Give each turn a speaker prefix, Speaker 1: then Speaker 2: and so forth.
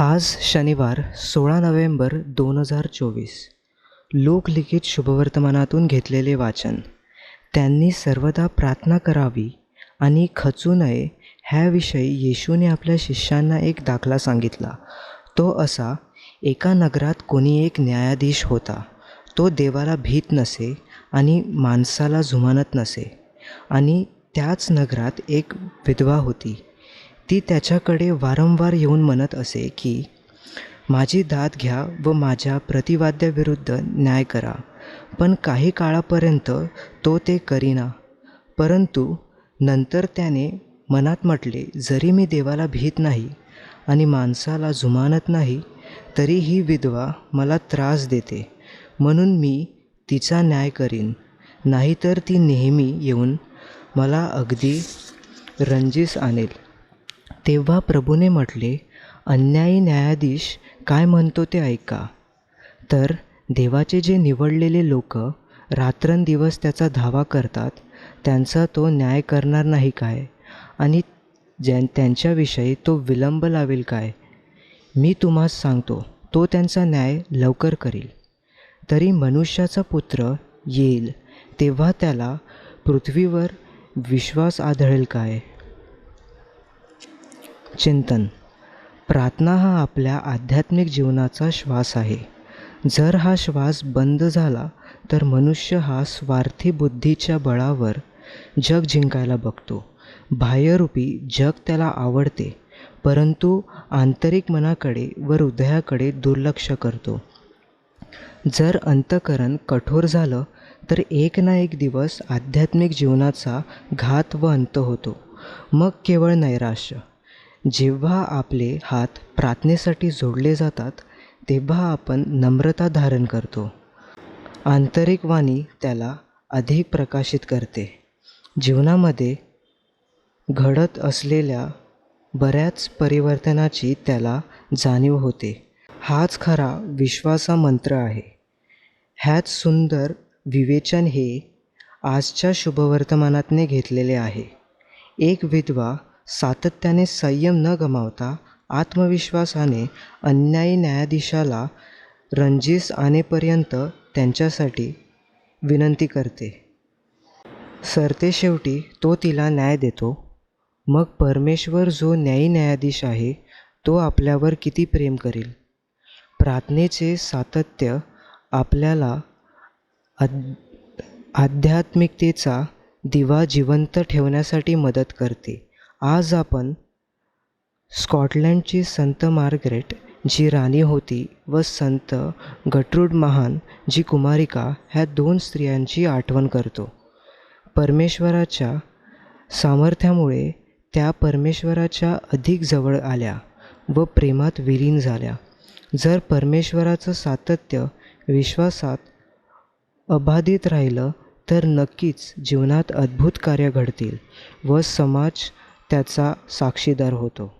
Speaker 1: आज शनिवार सोळा नोव्हेंबर दोन हजार चोवीस. लोकलिखित शुभवर्तमानातून घेतलेले वाचन. त्यांनी सर्वदा प्रार्थना करावी आणि खचू नये ह्याविषयी येशूने आपल्या शिष्यांना एक दाखला सांगितला. तो असा एका नगरात कोणी एक न्यायाधीश होता. तो देवाला भीत नसे आणि माणसाला जुमानत नसे. आणि त्याच नगरात एक विधवा होती. ती त्याच्याकडे वारंवार येऊन म्हणत असे की माझी दाद घ्या व माझ्या प्रतिवाद्याविरुद्ध न्याय करा. पण काही काळापर्यंत तो ते करीना. परंतु नंतर त्याने मनात म्हटले जरी मी देवाला भीत नाही आणि माणसाला जुमानत नाही तरी ही विधवा मला त्रास देते. म्हणून मी तिचा न्याय करीन. नाहीतर ती नेहमी येऊन मला अगदी रंजीस आणेल. तेव्हा प्रभूने म्हटले अन्यायी न्यायाधीश काय म्हणतो ते ऐका. तर देवाचे जे निवडलेले लोक रात्रंदिवस त्याचा धावा करतात त्यांचा तो न्याय करणार नाही काय? आणि ज्यां त्यांच्याविषयी तो विलंब लावेल काय? मी तुम्हास सांगतो तो त्यांचा न्याय लवकर करील. तरी मनुष्याचा पुत्र येईल तेव्हा त्याला पृथ्वीवर विश्वास आढळेल काय? चिंतन. प्रार्थना हा आपल्या आध्यात्मिक जीवनाचा श्वास आहे. जर हा श्वास बंद झाला तर मनुष्य हा स्वार्थी बुद्धीच्या बळावर जग जिंकायला बघतो. बाह्यरूपी जग त्याला आवडते परंतु आंतरिक मनाकडे व हृदयाकडे दुर्लक्ष करतो. जर अंतकरण कठोर झालं तर एक ना एक दिवस आध्यात्मिक जीवनाचा घात व अंत होतो. मग केवळ नैराश्य जेव्हा आपले हात प्रार्थनेसाठी जोडले जातात तेव्हा आपण नम्रता धारण करतो. आंतरिक वाणी त्याला अधिक प्रकाशित करते. जीवनामध्ये घडत असलेल्या बऱ्याच परिवर्तनाची त्याला जाणीव होते. हाच खरा विश्वासा मंत्र आहे. ह्याच सुंदर विवेचन हे आजच्या शुभवर्तमानातने घेतलेले आहे. एक विधवा सातत्याने संयम न गमावता आत्मविश्वासाने अन्यायी न्यायाधीशाला रंजीस आणेपर्यंत त्यांच्यासाठी विनंती करते. सरतेशेवटी तो तिला न्याय देतो. मग परमेश्वर जो न्यायी न्यायाधीश आहे तो आपल्यावर किती प्रेम करेल? प्रार्थनेचे सातत्य आपल्याला आद आध्यात्मिकतेचा दिवा जिवंत ठेवण्यासाठी मदत करते. आज आपण स्कॉटलँडची संत मार्गरेट जी राणी होती व संत गटरूड महान जी कुमारिका ह्या दोन स्त्रियांची आठवण करतो. परमेश्वराच्या सामर्थ्यामुळे त्या परमेश्वराच्या अधिक जवळ आल्या व प्रेमात विलीन झाल्या. जर परमेश्वराचं सातत्य विश्वासात अबाधित राहिलं तर नक्कीच जीवनात अद्भुत कार्य घडतील व समाज त्याचा साक्षीदार होतो.